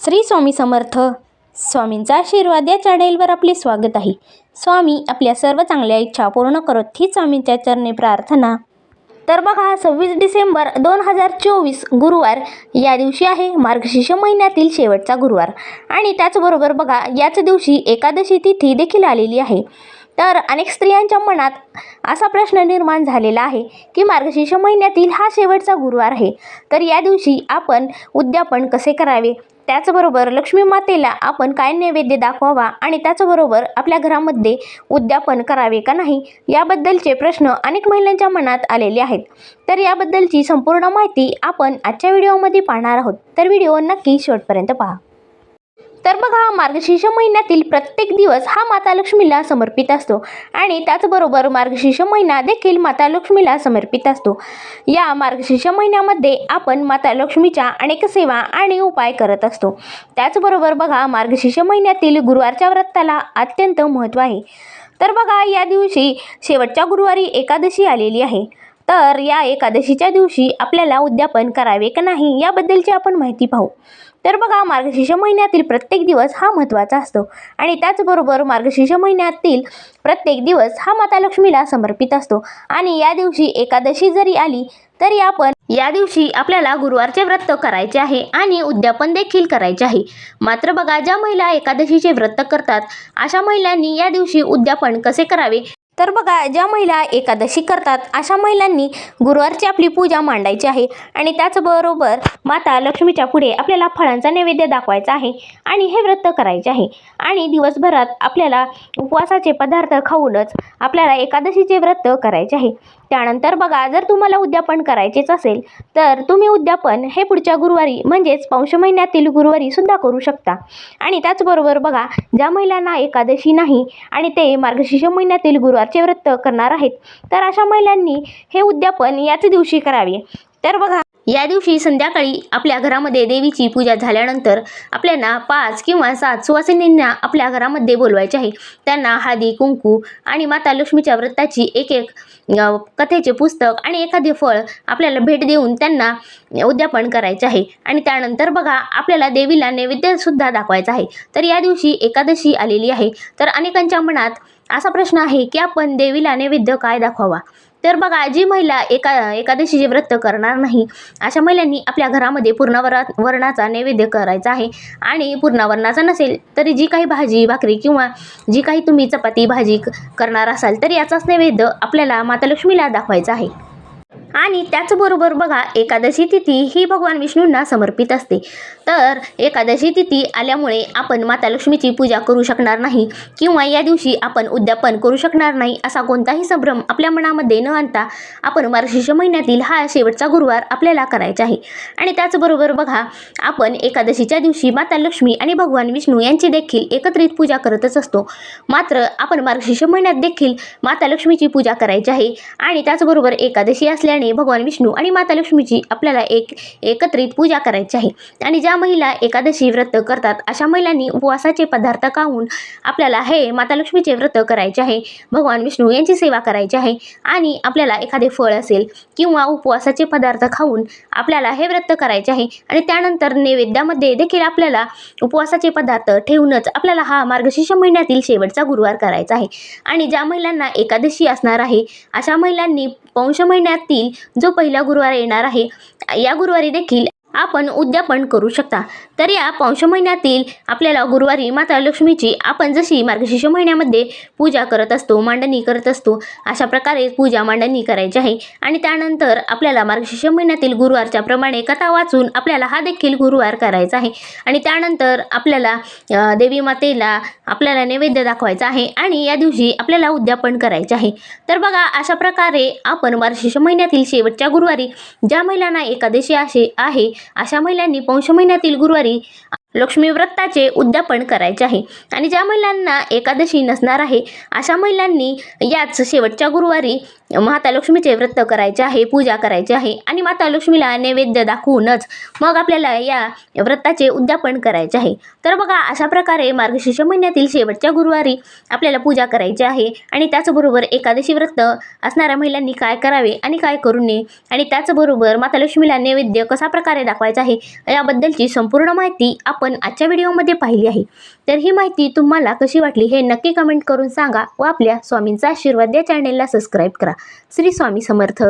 श्री स्वामी समर्थ. स्वामींचा आशीर्वाद या चॅनेलवर आपले स्वागत आहे. स्वामी आपल्या सर्व चांगल्या इच्छा पूर्ण करत ही स्वामींच्या चरणी प्रार्थना. तर बघा सव्वीस डिसेंबर दोन हजार चोवीस गुरुवार या दिवशी आहे मार्गशीर्ष महिन्यातील शेवटचा गुरुवार. आणि त्याचबरोबर बघा याच दिवशी एकादशी तिथी देखील आलेली आहे. तर अनेक स्त्रियांच्या मनात असा प्रश्न निर्माण झालेला आहे की मार्गशीर्ष महिन्यातील हा शेवटचा गुरुवार आहे. तर या दिवशी आपण उद्यापन कसे करावे? त्याचबरोबर लक्ष्मी मातेला आपण काय नैवेद्य दाखवावा आणि त्याचबरोबर आपल्या घरामध्ये उद्यापन करावे का नाही? याबद्दलचे प्रश्न अनेक महिलांच्या मनात आलेले आहेत. तर याबद्दलची संपूर्ण माहिती आपण आजच्या व्हिडिओमध्ये पाहणार आहोत. तर व्हिडिओ नक्की शेवटपर्यंत पहा. तर बघा मार्गशीर्ष महिन्यातील प्रत्येक दिवस हा माता लक्ष्मीला समर्पित असतो. आणि त्याचबरोबर मार्गशीर्ष महिना देखील माता लक्ष्मीला समर्पित असतो. या मार्गशीर्ष महिन्यामध्ये आपण माता लक्ष्मीच्या अनेक सेवा आणि उपाय करत असतो. त्याचबरोबर बघा मार्गशीर्ष महिन्यातील गुरुवारच्या व्रताला अत्यंत महत्त्व आहे. तर बघा या दिवशी शेवटच्या गुरुवारी एकादशी आलेली आहे. तर या एकादशीच्या दिवशी आपल्याला उद्यापन करावे का नाही याबद्दलची आपण माहिती पाहू. तर बघा मार्गशीर्ष महिन्यातील प्रत्येक दिवस हा महत्त्वाचा असतो. आणि त्याचबरोबर मार्गशीर्ष महिन्यातील प्रत्येक दिवस हा माता लक्ष्मीला समर्पित असतो. आणि या दिवशी एकादशी जरी आली तरी आपण या दिवशी आपल्याला गुरुवारचे व्रत करायचे आहे आणि उद्यापन देखील करायचे आहे. मात्र बघा ज्या महिला एकादशीचे व्रत करतात अशा महिलांनी या दिवशी उद्यापन कसे करावे? तर बघा ज्या महिला एकादशी करतात अशा महिलांनी गुरुवारची आपली पूजा मांडायची आहे. आणि त्याचबरोबर माता लक्ष्मीच्या पुढे आपल्याला फळांचा नैवेद्य दाखवायचा आहे आणि हे व्रत करायचे आहे. आणि दिवसभरात आपल्याला उपवासाचे पदार्थ खाऊनच आपल्याला एकादशीचे व्रत करायचे आहे. त्यानंतर बघा जर तुम्हाला उद्यापन करायचेच असेल तर तुम्ही उद्यापन हे पुढच्या गुरुवारी म्हणजेच पौष महिन्यातील गुरुवारी सुद्धा करू शकता. आणि त्याचबरोबर बघा ज्या महिलांना एकादशी नाही आणि ते मार्गशीर्ष महिन्यातील गुरुवारचे व्रत करणार आहेत तर अशा महिलांनी हे उद्यापन याच दिवशी करावे. तर बघा या दिवशी संध्याकाळी आपल्या घरामध्ये देवीची पूजा झाल्यानंतर आपल्याला पाच किंवा सात सुवासिनींना आपल्या घरामध्ये बोलवायचे आहे. त्यांना हळदी कुंकू आणि माता लक्ष्मीच्या व्रताची एक एक कथेचे पुस्तक आणि एखादे फळ आपल्याला भेट देऊन त्यांना उद्यापन करायचे आहे. आणि त्यानंतर बघा आपल्याला देवीला नैवेद्यसुद्धा दाखवायचा आहे. तर या दिवशी एकादशी आलेली आहे. तर अनेकांच्या मनात असा प्रश्न आहे की आपण देवीला नैवेद्य काय दाखवावा? तर बघा जी महिला एका एकादशीचे व्रत करणार नाही अशा महिलांनी आपल्या घरामध्ये पूर्णवरा वरणाचा नैवेद्य करायचा आहे. आणि पूर्णवर्णाचा नसेल तरी जी काही भाजी भाकरी किंवा जी काही तुम्ही चपाती भाजी क- करणार असाल तर याचाच नैवेद्य आपल्याला माता लक्ष्मीला दाखवायचा आहे. आणि त्याचबरोबर बघा एकादशी तिथी ही भगवान विष्णूंना समर्पित असते. तर एकादशी तिथी आल्यामुळे आपण माता लक्ष्मीची पूजा करू शकणार नाही किंवा या दिवशी आपण उद्यापन करू शकणार नाही असा कोणताही संभ्रम आपल्या मनामध्ये न आणता आपण मार्गशीर्ष महिन्यातील हा शेवटचा गुरुवार आपल्याला करायचा आहे. आणि त्याचबरोबर बघा आपण एकादशीच्या दिवशी माता लक्ष्मी आणि भगवान विष्णू यांची देखील एकत्रित पूजा करतच असतो. मात्र आपण मार्गशीर्ष महिन्यात देखील माता लक्ष्मीची पूजा करायची आहे आणि त्याचबरोबर एकादशी असल्याने भगवान विष्णू आणि माता लक्ष्मीची आपल्याला एक एकत्रित पूजा करायची आहे. आणि ज्या महिला एकादशी व्रत करतात. अशा महिलांनी उपवासाचे पदार्थ खाऊन आपल्याला हे माता लक्ष्मीचे व्रत करायचे आहे. भगवान विष्णू यांची सेवा करायची आहे. आणि आपल्याला एखादे फळ असेल किंवा उपवासाचे पदार्थ खाऊन आपल्याला हे व्रत करायचे आहे. आणि त्यानंतर नैवेद्यामध्ये देखील आपल्याला उपवासाचे पदार्थ ठेवूनच आपल्याला हा मार्गशीर्ष महिन्यातील शेवटचा गुरुवार करायचा आहे. आणि ज्या महिलांना एकादशी असणार आहे अशा महिलांनी पौष महिन्यातील जो पहिला गुरुवार येणार आहे या गुरुवारी देखील आपण उद्यापन करू शकता. तर या पौष महिन्यातील आपल्याला गुरुवारी माता लक्ष्मीची आपण जशी मार्गशीर्ष महिन्यामध्ये पूजा करत असतो मांडणी करत असतो अशा प्रकारे पूजा मांडणी करायची आहे. आणि त्यानंतर आपल्याला मार्गशीर्ष महिन्यातील गुरुवारच्या प्रमाणे कथा वाचून आपल्याला हा देखील गुरुवार करायचा आहे. आणि त्यानंतर आपल्याला देवी मातेला आपल्याला नैवेद्य दाखवायचा आहे आणि या दिवशी आपल्याला उद्यापन करायचे आहे. तर बघा अशा प्रकारे आपण मार्गशीर्ष महिन्यातील शेवटच्या गुरुवारी ज्या महिलांना एकादशी असे आहे अशा महिलांनी पौष महिन्यातील गुरुवारी लक्ष्मी व्रताचे उद्यापन करायचे आहे. आणि ज्या महिलांना एकादशी नसणार आहे अशा महिलांनी याच शेवटच्या गुरुवारी माता लक्ष्मीचे व्रत करायचे आहे पूजा करायची आहे आणि माता लक्ष्मीला नैवेद्य दाखवूनच मग आपल्याला या व्रताचे उद्यापन करायचे आहे. तर बघा अशा प्रकारे मार्गशीर्ष महिन्यातील शेवटच्या गुरुवारी आपल्याला पूजा करायची आहे आणि त्याचबरोबर एकादशी व्रत असणाऱ्या महिलांनी काय करावे आणि काय करू नये आणि त्याचबरोबर माता लक्ष्मीला नैवेद्य कसा प्रकारे दाखवायचा आहे याबद्दलची संपूर्ण माहिती आपण आजच्या व्हिडिओमध्ये पाहिली आहे. तर ही माहिती तुम्हाला कशी वाटली हे नक्की कमेंट करून सांगा व आपल्या स्वामींचा आशीर्वाद या चॅनेलला सबस्क्राईब करा. श्री स्वामी समर्थ.